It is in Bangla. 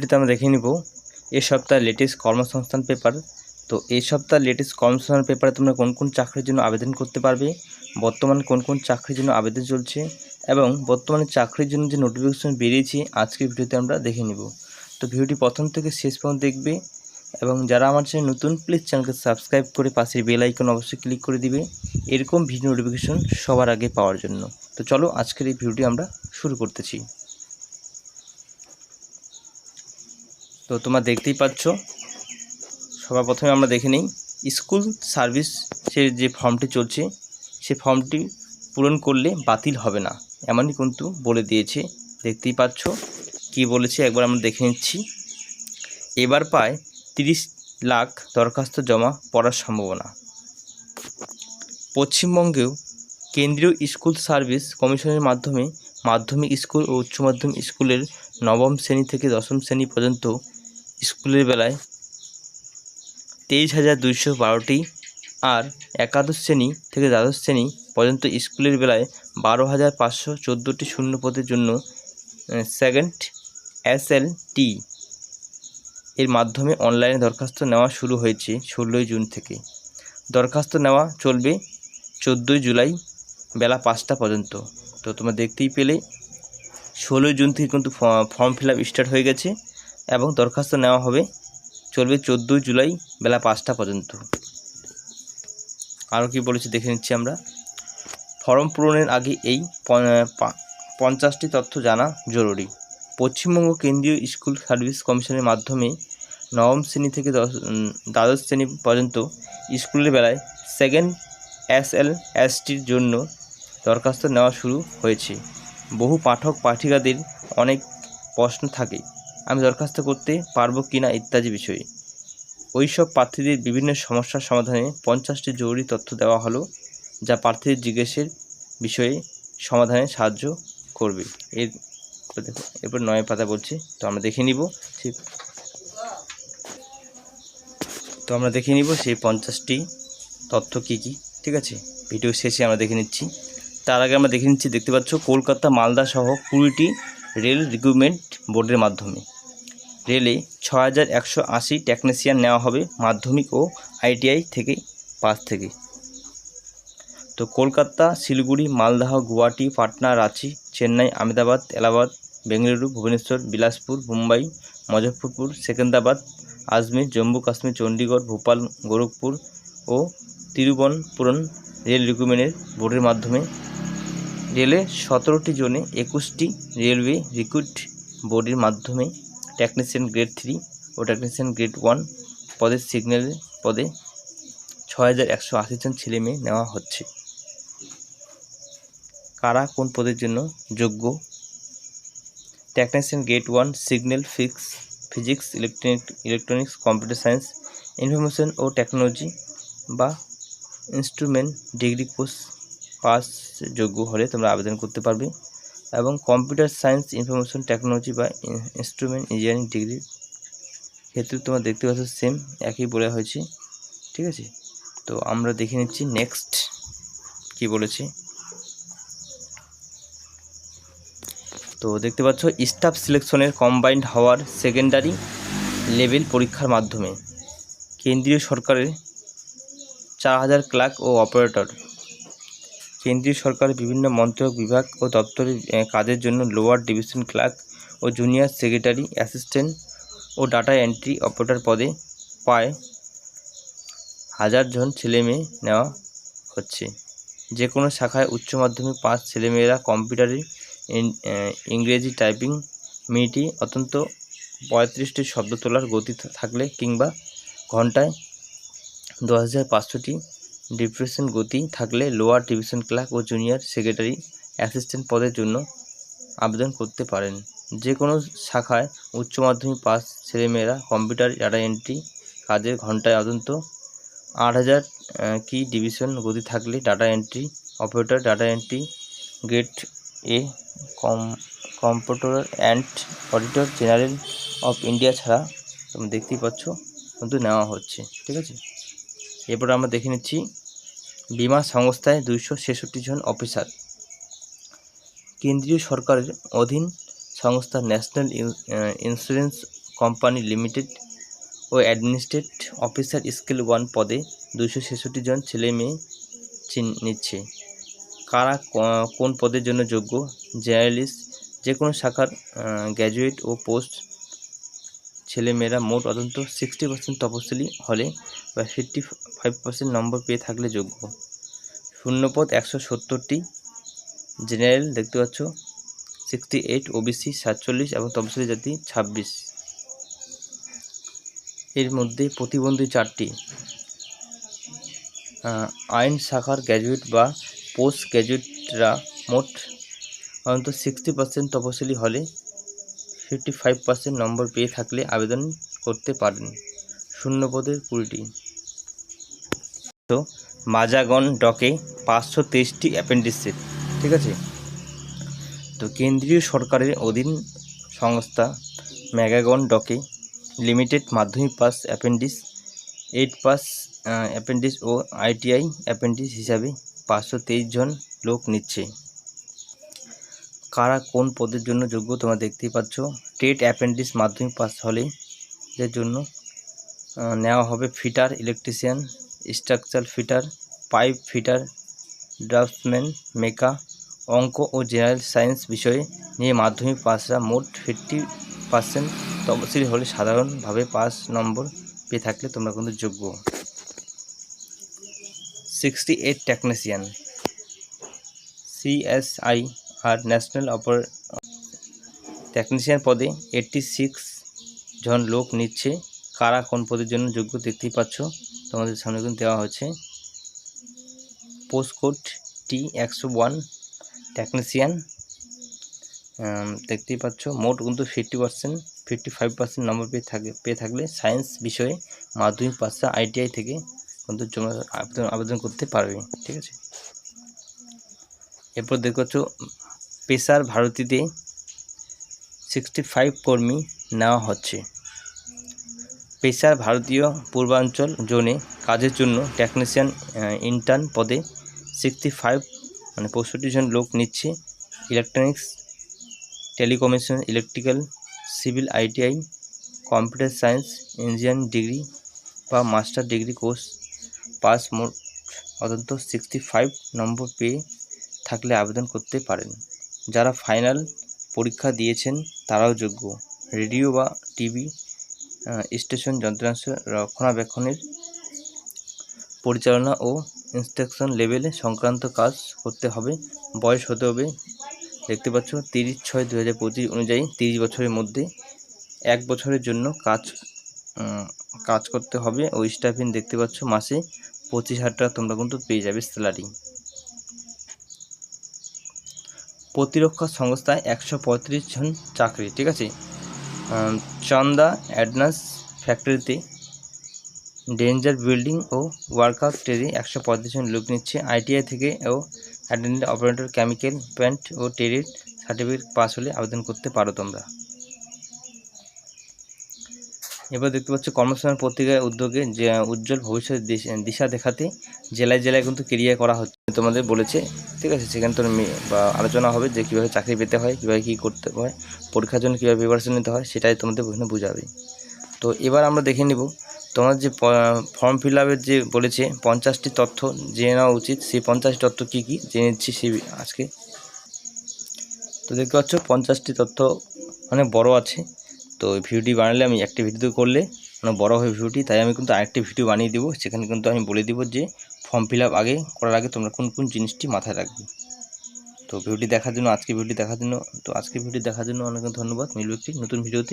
ভিডিওতে আমরা দেখে নিব, এ সপ্তাহের লেটেস্ট কর্মসংস্থান পেপার তো এই সপ্তাহের লেটেস্ট কর্মসংস্থান পেপারে তোমরা কোন কোন চাকরির জন্য আবেদন করতে পারবে, বর্তমানে কোন কোন চাকরির জন্য আবেদন চলছে, এবং বর্তমানে চাকরির জন্য যে নোটিফিকেশন বেরিয়েছে, আজকের ভিডিওতে আমরা দেখে নিব। তো ভিডিওটি প্রথম থেকে শেষ পর্যন্ত দেখবে, এবং যারা আমার চ্যানেল নতুন প্লিজ চ্যানেলকে সাবস্ক্রাইব করে পাশের বেল আইকন অবশ্যই ক্লিক করে দিবে। এরকম ভিডিও নোটিফিকেশন সবার আগে পাওয়ার জন্য। তো চলো আজকের এই ভিডিওটি আমরা শুরু করতেছি। তো তোমরা দেখতেই পাচ্ছ। সবার প্রথমে আমরা দেখে নিই, স্কুল সার্ভিসের যে ফর্মটি চলছে সেই ফর্মটি পূরণ করলে বাতিল হবে না, এমনই কিন্তু বলে দিয়েছে। দেখতেই পাচ্ছ কি বলেছে, একবার আমরা দেখে নিচ্ছি। এবার পায় তিরিশ লাখ দরখাস্ত জমা পড়ার সম্ভাবনা। পশ্চিমবঙ্গেও কেন্দ্রীয় স্কুল সার্ভিস কমিশনের মাধ্যমে মাধ্যমিক স্কুল ও উচ্চ মাধ্যমিক স্কুলের নবম শ্রেণি থেকে দশম শ্রেণি পর্যন্ত স্কুলের বেলায় তেইশ হাজার দুইশো বারোটি আর একাদশ শ্রেণি থেকে দ্বাদশ শ্রেণি পর্যন্ত স্কুলের বেলায় বারো হাজার পাঁচশো চোদ্দোটি শূন্য পদের জন্য সেকেন্ড এস এল টি এর মাধ্যমে অনলাইনে দরখাস্ত নেওয়া শুরু হয়েছে ষোলোই জুন থেকে। দরখাস্ত নেওয়া চলবে চোদ্দোই জুলাই বেলা পাঁচটা পর্যন্ত। তো তোমরা দেখতেই পেলে, ষোলোই জুন থেকে কিন্তু ফর্ম ফিল আপ স্টার্ট হয়ে গেছে। এবং দরখাস্ত নেওয়া হবে চলবে চোদ্দোই জুলাই বেলা পাঁচটা পর্যন্ত। আরও কি বলেছে দেখে নিচ্ছি আমরা। ফর্ম পূরণের আগে এই পঞ্চাশটি তথ্য জানা জরুরি। পশ্চিমবঙ্গ কেন্দ্রীয় স্কুল সার্ভিস কমিশনের মাধ্যমে নবম শ্রেণি থেকে দশ দ্বাদশ শ্রেণি পর্যন্ত স্কুলের বেলায় সেকেন্ড এস এল এসটির জন্য দরখাস্ত নেওয়া শুরু হয়েছে। বহু পাঠক পাঠিকাদের অনেক প্রশ্ন থাকে। আমি দরখাস্ত করতে পারব কি না ইত্যাদি বিষয়ে। ওই সব প্রার্থীদের বিভিন্ন সমস্যার সমাধানে পঞ্চাশটি জরুরি তথ্য দেওয়া হলো, যা প্রার্থীদের জিজ্ঞেসের বিষয়ে সমাধানে সাহায্য করবে। এর দেখো, এরপর নয় পাতা বলছে, তো আমরা দেখে নিব সেই তো আমরা দেখে নিব সেই পঞ্চাশটি তথ্য কি কি, ঠিক আছে? ভিডিও শেষে আমরা দেখে নিচ্ছি। তার আগে আমরা দেখে নিচ্ছি, দেখতে পাচ্ছ, কলকাতা, মালদা সহ কুড়িটি রেল রিক্রুটমেন্ট বোর্ডের মাধ্যমে। রেলে ছ হাজার একশো আশি টেকনিশিয়ান নেওয়া হবে মাধ্যমিক ও আইটিআই থেকে পাস থেকে। তো কলকাতা, শিলিগুড়ি, মালদাহ, গুয়াহাটি, পাটনা, রাঁচি, চেন্নাই, আহমেদাবাদ, এলাহাবাদ, বেঙ্গালুরু, ভুবনেশ্বর, বিলাসপুর, মুম্বাই, মুজফ্ফরপুর সেকেন্দ্রাবাদ আজমির, জম্মু, কাশ্মীর, চণ্ডীগড়, ভোপাল, গোরখপুর ও তিরুবনপুরম রেল রিক্রুটমেন্টের বোর্ডের মাধ্যমে। রেলে সতেরোটি জোনে একুশটি রেলওয়ে রিক্রুট বোর্ডের মাধ্যমে টেকনিশিয়ান গ্রেড থ্রি ও টেকনিশিয়ান গ্রেড ওয়ান পদের সিগন্যাল পদে ছ হাজার একশো আশি জন ছেলে মেয়ে নেওয়া হচ্ছে। কারা কোন পদের জন্য যোগ্য? Technician grade one signal fix physics electronic electronics computer science information ও টেকনোলজি বা ইনস্ট্রুমেন্ট ডিগ্রি কোর্স পাস যোগ্য হলে তোমরা আবেদন করতে পারবে। এবং কম্পিউটার সায়েন্স ইনফরমেশন টেকনোলজি বা ইনস্ট্রুমেন্ট ইঞ্জিনিয়ারিং ডিগ্রির ক্ষেত্রে তোমরা দেখতে পাচ্ছ সেম একই বলা হয়েছে, ঠিক আছে? তো আমরা দেখে নিচ্ছি নেক্সট কি বলেছে। তো দেখতে পাচ্ছ স্টাফ সিলেকশনের কম্বাইন্ড হওয়ার সেকেন্ডারি লেভেল পরীক্ষার মাধ্যমে কেন্দ্রীয় সরকারের চার হাজার ক্লার্ক ও অপারেটর কেন্দ্রীয় সরকারের বিভিন্ন মন্ত্রক বিভাগ ও দপ্তরের কাজের জন্য লোয়ার ডিভিশন ক্লার্ক ও জুনিয়র সেক্রেটারি অ্যাসিস্ট্যান্ট ও ডাটা এন্ট্রি অপারেটর পদে প্রায় হাজার জন ছেলেমেয়ে নেওয়া হচ্ছে। যে কোনো শাখায় উচ্চ মাধ্যমিক পাস ছেলেমেয়েরা কম্পিউটারে ইংরেজি টাইপিং মিনিটে অত্যন্ত পঁয়ত্রিশটি শব্দ তোলার গতি থাকলে কিংবা ঘন্টায় দশ হাজার পাঁচশোটি ডিপ্রেশন গতি থাকলে লোয়ার ডিভিশন ক্লার্ক ও জুনিয়র সেক্রেটারি অ্যাসিস্ট্যান্ট পদের জন্য আবেদন করতে পারেন। যে কোনো শাখায় উচ্চ মাধ্যমিক পাস ছেলেমেয়েরা কম্পিউটার, ডাটা এন্ট্রি কাজের ঘন্টায় অত্যন্ত আট হাজার কি ডিভিশন গতি থাকলে data entry, operator, data entry grade A com, computer and auditor general of India ছাড়া তুমি দেখতেই পাচ্ছ। কিন্তু নেওয়া হচ্ছে, ঠিক আছে? এরপর আমরা দেখে নিচ্ছি বিমা সংস্থায় দুইশো ছেষট্টি জন অফিসার। কেন্দ্রীয় সরকারের অধীন সংস্থা ন্যাশনাল ইন্স্যুরেন্স কোম্পানি লিমিটেড ও অ্যাডমিনিস্ট্রেট অফিসার স্কেল ওয়ান পদে দুশো ছেষট্টি জন ছেলে মেয়ে চিন- নিচ্ছে। কারা কোন পদের জন্য যোগ্য? জার্নালিস্ট যে কোনো শাখার গ্র্যাজুয়েট ও পোস্ট ছেলেমেয়েরা মোট অন্তত সিক্সটি পার্সেন্ট তপশিলি হলে বা ফিফটি ফাইভ পার্সেন্ট নম্বর পেয়ে থাকলে যোগ্য। শূন্যপদ একশো সত্তরটি। জেনারেল দেখতে পাচ্ছ সিক্সটি এইট ওবিসি সাতচল্লিশ এবং তপশিলি জাতি ছাব্বিশ। এর মধ্যে প্রতিবন্ধী চারটি। আইন শাখার গ্র্যাজুয়েট বা পোস্ট গ্র্যাজুয়েটরা মোট অন্তত সিক্সটি পার্সেন্ট তপশিলি হলে ফিফটি ফাইভ পার্সেন্ট নম্বর পেয়ে থাকলে আবেদন করতে পারেন। শূন্য পদের কুড়িটি। তো মাজাগন ডকে পাঁচশো তেইশটি অ্যাপেন্ডিক্সের, ঠিক আছে? তো কেন্দ্রীয় সরকারের অধীন সংস্থা ম্যাগাগন ডকে লিমিটেড মাধ্যমিক pass apprentice, eight pass apprentice ও আইটিআই অ্যাপেন্ডিক্স হিসাবে পাঁচশো তেইশ জন লোক নিচ্ছে। কারা কোন পদের জন্য যোগ্য তোমরা দেখতেই পাচ্ছ। টেট অ্যাপেন্ডিক্স মাধ্যমিক পাস হলে এর জন্য নেওয়া হবে fitter electrician structure fitter pipe fitter draftsman মেকা অঙ্ক ও জেনারেল সায়েন্স বিষয়ে নিয়ে মাধ্যমিক পাসরা মোট ফিফটি পার্সেন্ট তপশিলি হলে সাধারণভাবে পাস নম্বর পেয়ে থাকলে তোমরা কিন্তু যোগ্য। Sixty eight technician CSI R national অপার টেকনিশিয়ান পদে এইটটি সিক্স জন লোক নিচ্ছে। কারা কোন পদের জন্য যোগ্য দেখতেই পাচ্ছ, তোমাদের সামনে কিন্তু দেওয়া হয়েছে। পোস্ট কোড টি একশো ওয়ান টেকনিশিয়ান দেখতেই পাচ্ছ, মোট কিন্তু fifty percent fifty five percent নম্বর পেয়ে থাকে পেয়ে থাকলে সায়েন্স বিষয়ে মাধ্যমিক পাশা আইটিআই থেকে কিন্তু আবেদন আবেদন করতে পারবে, ঠিক আছে? এরপর দেখতে পাচ্ছ পেশার ভারতীতে সিক্সটি ফাইভ কর্মী নেওয়া হচ্ছে। পেশার ভারতীয় পূর্বাঞ্চল জোনে কাজের জন্য টেকনিশিয়ান ইন্টার্ন পদে সিক্সটি ফাইভ মানে পঁয়ষট্টি জন লোক নিচ্ছে electronics telecommunication electrical civil ITI computer science engineering degree বা মাস্টার ডিগ্রি কোর্স পাস মোট অন্তত সিক্সটি ফাইভ নম্বর পেয়ে থাকলে আবেদন করতে পারেন। যারা ফাইনাল পরীক্ষা দিয়েছেন তারাও যোগ্য। রেডিও বা টিভি স্টেশন যন্ত্রাংশ রক্ষণাবেক্ষণের পরিচালনা ও ইনস্ট্রাকশন লেভেলে সংক্রান্ত কাজ করতে হবে। বয়স হতে হবে, দেখতে পাচ্ছ, তিরিশ ছয় দু হাজার পঁচিশ অনুযায়ী তিরিশ বছরের মধ্যে এক বছরের জন্য কাজ কাজ করতে হবে। ও স্টাফিন দেখতে পাচ্ছ, মাসে পঁচিশ হাজার টাকা তোমরা কিন্তু পেয়ে যাবে স্যালারি। প্রতিরক্ষা সংস্থায় একশো পঁয়ত্রিশ জন চাকরি, ঠিক আছে? চন্দা অ্যাডনাস ফ্যাক্টরিতে ডেঞ্জার বিল্ডিং ও ওয়ার্কআউট ট্রেডে একশো পঁয়ত্রিশ জন লোক নিচ্ছে। আইটিআই থেকে ও অ্যাটেন্ডেন্ট অপারেটর, কেমিক্যাল, প্যান্ট ও ট্রেডের সার্টিফিকেট পাস হলে আবেদন করতে পারো তোমরা। এবার দেখতে পাচ্ছ কর্মসংস্থান পত্রিকার উদ্যোগে যে, উজ্জ্বল ভবিষ্যৎ দিশ- দেখাতে জেলায় জেলায় কিন্তু ক্রিয়া করা হচ্ছে তোমাদের বলেছে। ঠিক আছে, সেখানে তোর আলোচনা হবে যে কীভাবে চাকরি পেতে হয়, কীভাবে কী করতে হয়, পরীক্ষার জন্য কীভাবে প্রিপারেশন নিতে হয়, সেটাই তোমাদের ওখানে বোঝাবে। তো এবার আমরা দেখে নিব, তোমার যে ফর্ম ফিল আপের যে বলেছে, পঞ্চাশটি তথ্য জেনে নেওয়া উচিত। সেই পঞ্চাশটি তথ্য কী কী? জেনে নিচ্ছি সেই আজকে। তো দেখতে পাচ্ছ, পঞ্চাশটি তথ্য অনেক বড় আছে। তো ভিডিওটি বানালে আমি একটি ভিডিও করলে অনেক বড় হয় ভিডিওটি, তাই আমি কিন্তু আরেকটি ভিডিও বানিয়ে দেবো। সেখানে কিন্তু আমি বলে দেবো যে ফর্ম ফিল আগে, করার আগে তোমরা কোন কোন জিনিসটি মাথায় রাখবে। তো ভিডিওটি দেখার জন্য আজকে ভিডিওটি দেখার জন্য, তো আজকে ভিডিও দেখার জন্য অনেক ধন্যবাদ। মিলবে একটি নতুন ভিডিওতে